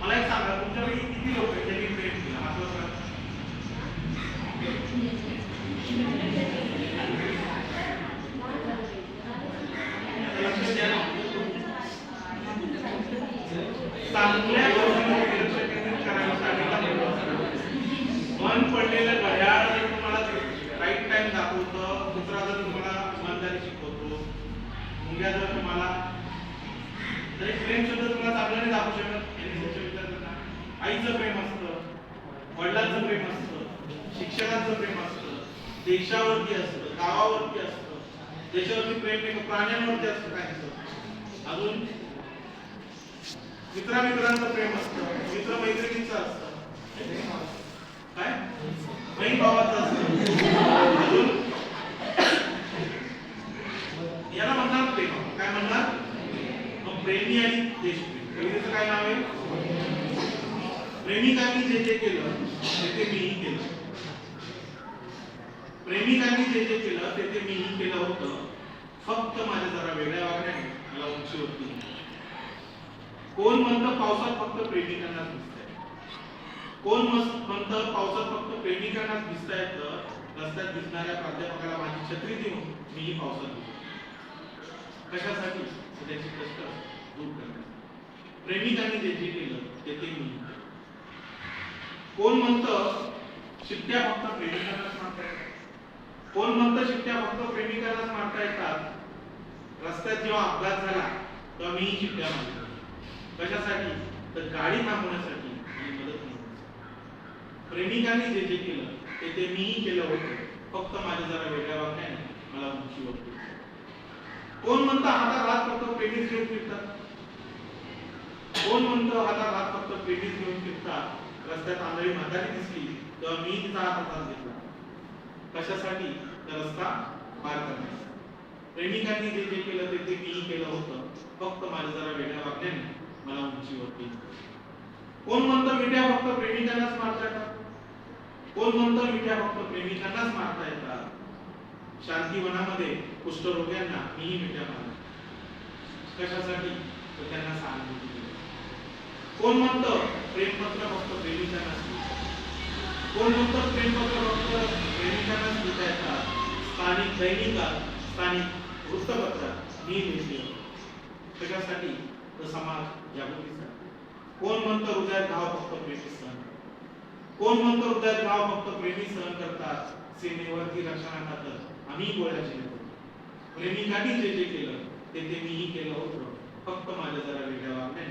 मला एक सांगा तुमच्यापैकी किती लोक आहेत ज्यांनी प्रेम हात वर लक्ष द्या ना. चांगल्या गोष्टींवर लक्ष केंद्रित करायला सांगितलं मन पडलेलं घड्याळ जर तुम्हाला राईट टाइम दाखवतं दुसरा जर तुम्हाला इमानदारी शिकवतो मुलगा जर तुम्हाला तर एक प्रेम शब्द तुम्हाला चांगलं नाही दाखवू शकत यांनी तुमच्या विद्यार्थ्यांना आईचं प्रेम असतं वडिलांचं प्रेम असतं शिक्षकांचं प्रेम असतं देशावरती असतं गावावरती असतं देशावरती प्रेम नाही प्राण्यांवरती असतं काहीच अजून मित्रामित्रांचं प्रेम असतं मित्र मैत्रिणींचं असतं. काय? बहीण भावाचं असतं. अजून? याला म्हणणार प्रेम. काय म्हणणार? मग प्रेमी आणि देशप्रेम. कवितेचं काय नाव आहे? प्रेमिकांनी जे जे केलं ते ते मीही केलं. प्रेमिकांनी जे जे केलं ते ते मीही केलं होतं. फक्त माझ्या जरा वेगळ्या वागण्याने मला उंची होती कोण म्हणतं पावसात फक्त प्रेमिकांनाच दिसतंय? कोण म्हणतं पावसात फक्त प्रेमिकांनाच दिसता येतं रस्त्यात दिसणाऱ्या प्राध्यापकाला माझी छत्री देऊन मीही पावसात दिसतो कशासाठी? त्याचे कष्ट दूर करण्यासाठी. प्रेमिकांनी जे जे केलं ते ते मी कोण म्हणतं शिट्ट्या फक्त प्रेमिकालाच मारता येतात? कोण म्हणतं शिट्ट्या फक्त प्रेमिकालाच मारता येतात? रस्त्यात जेव्हा अपघात झाला तेव्हा मीही शिट्ट्या मारल्या कशासाठी? तर गाडी थांबवण्यासाठी आणि मदत प्रेमिकांनी जे जे केलं ते ते मीही केलं होतं. फक्त माझ्या जरा वेगळ्या वाक्याने मला उंची होती कोण म्हणतं हातात हात फक्त प्रेमीच घेऊन फिरतात? कोण म्हणतं हातात हात फक्त प्रेमीच घेऊन फिरतात? रस्त्यात आंधळी म्हातारी दिसली तेव्हा मी तिचा हात हातात घेतला. कशासाठी? तर रस्ता पार करण्यासाठी. प्रेमिकांनी जे जे केलं ते ते मी केलं होतं. फक्त माझ्या जरा वेगळ्या वागण्याने मला उंची होती कोण म्हणतं मिठ्या फक्त प्रेमिकांनाच मारता येतात? कोण म्हणतं मिठ्या फक्त प्रेमिकांनाच मारता येतात? शांतीवनामध्ये कुष्ठरोग्यांना मीही मिठ्या मारल्या कशासाठी? तर त्यांना सहानुभूती दिली. कोण म्हणतं प्रेमपत्र फक्त प्रेमिकांना कोण म्हणतं प्रेमपत्र फक्त प्रेमिकांनाच लिहिता येतात? स्थानिक दैनिकात स्थानिक वृत्तपत्रात मी लिहिते कशासाठी तर समाज जागृतीसाठी कोण म्हणतं हृदयात भाव फक्त प्रेमी सहन कोण म्हणतं हृदयात भाव फक्त प्रेमी सहन करतात? सीमेवरती रक्षणाखातर आम्ही गोळ्या शिरतो प्रेमिकांनी जे जे केलं ते ते मीही केलं होतं. फक्त माझ्या जरा वेगळ्या वाटते